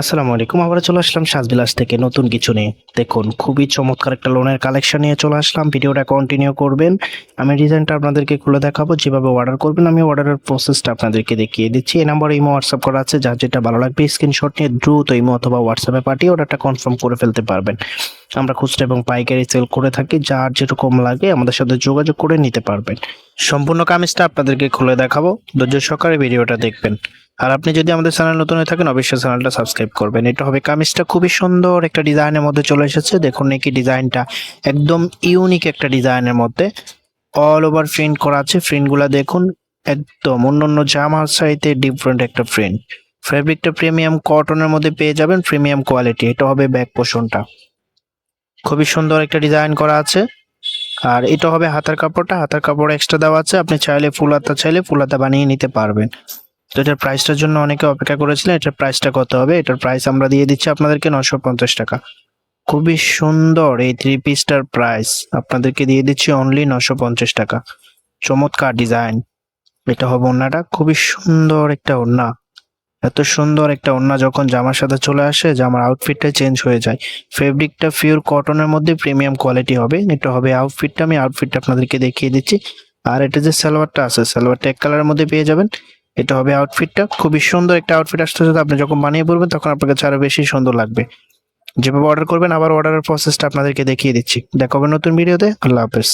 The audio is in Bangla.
আসসালামু আলাইকুম আবার চলে আসলাম সাজবিলাস থেকে নতুন কিছু নিয়ে। দেখুন, খুবই চমৎকার একটা লোনের কালেকশন নিয়ে চলে আসলাম। ভিডিওটা কন্টিনিউ করবেন। আমি ডিজাইনটা আপনাদেরকে খুলে দেখাবো, যেভাবে অর্ডার করবেন, আমি অর্ডারের প্রসেসটা আপনাদেরকে দেখিয়ে দিচ্ছি। এই নাম্বারে ইমো হোয়াটসঅ্যাপ করা আছে, যার যেটা ভালো লাগবে স্ক্রিনশট নিয়ে দ্রুত ইমো অথবা হোয়াটসঅ্যাপে পাঠিয়ে অর্ডারটা কনফার্ম করে ফেলতে পারবেন। আমরা খুচরা এবং পাইকারি সেল করে থাকি, যার যেরকম লাগে আমাদের সাথে যোগাযোগ করে নিতে পারবেন। সম্পূর্ণ কামিজটা আপনাদেরকে খুলে দেখাবো। ধৈর্য সহকারে ভিডিওটা দেখবেন। আর আপনি যদি আমাদের চ্যানেল নতুন হয়ে থাকেন, অবশ্যই চ্যানেলটা সাবস্ক্রাইব করবেন। এটা হবে কামিজটা খুবই সুন্দর একটা ডিজাইনের মধ্যে চলে এসেছে। দেখুন নাকি ডিজাইনটা। একদম ইউনিক একটা ডিজাইনের মধ্যে। অল ওভার প্রিন্ট করা আছে। প্রিন্টগুলো দেখুন, একদম অন্য অন্য জামার সাইতে ডিফারেন্ট একটা প্রিন্ট ফেব্রিকটা প্রিমিয়াম কটনের মধ্যে পেয়ে যাবেন প্রিমিয়াম কোয়ালিটি এটা হবে ব্যাক পোষণটা খুবই সুন্দর একটা ডিজাইন করা আছে। আর এটা হবে হাতার কাপড়টা। হাতার কাপড় এক্সট্রা দেওয়া আছে। আপনি চাইলে ফুল হাতা চাইলে ফুল হাতা বানিয়ে নিতে পারবেন। তো এটার প্রাইসটার জন্য অনেকে অপেক্ষা করেছিলেন এটার প্রাইসটা কত হবে? এটার প্রাইস আমরা দিয়ে দিচ্ছি আপনাদেরকে নশো পঞ্চাশ টাকা। খুবই সুন্দর এই থ্রি পিসটার প্রাইস আপনাদেরকে দিয়ে দিচ্ছি অনলি নশো পঞ্চাশ টাকা। চমৎকার ডিজাইন এটা হবে ওড়নাটা। খুবই সুন্দর একটা ওড়না। এত সুন্দর একটা ওড়না যখন জামার সাথে চলে আসে, জামার আউটফিটটা চেঞ্জ হয়ে যায়। ফেব্রিকটা পিওর কটনের মধ্যে প্রিমিয়াম কোয়ালিটি হবে। এটা হবে আউটফিটটা আমি আউটফিটটা আপনাদেরকে দেখিয়ে দিচ্ছি। আর এটা যে সালোয়ারটা আছে, সালোয়ারটা এক কালারের মধ্যে পেয়ে যাবেন। এটা হবে আউটফিটটা খুবই সুন্দর একটা আউটফিট আসতে তো আপনি যখন বানিয়ে পড়বেন তখন আপনার কাছে আরও বেশি সুন্দর লাগবে। যেভাবে অর্ডার করবেন, আবার অর্ডারের প্রসেসটা আপনাদেরকে দেখিয়ে দিচ্ছি। দেখা নতুন ভিডিওতে আল্লাহ হাফেজ।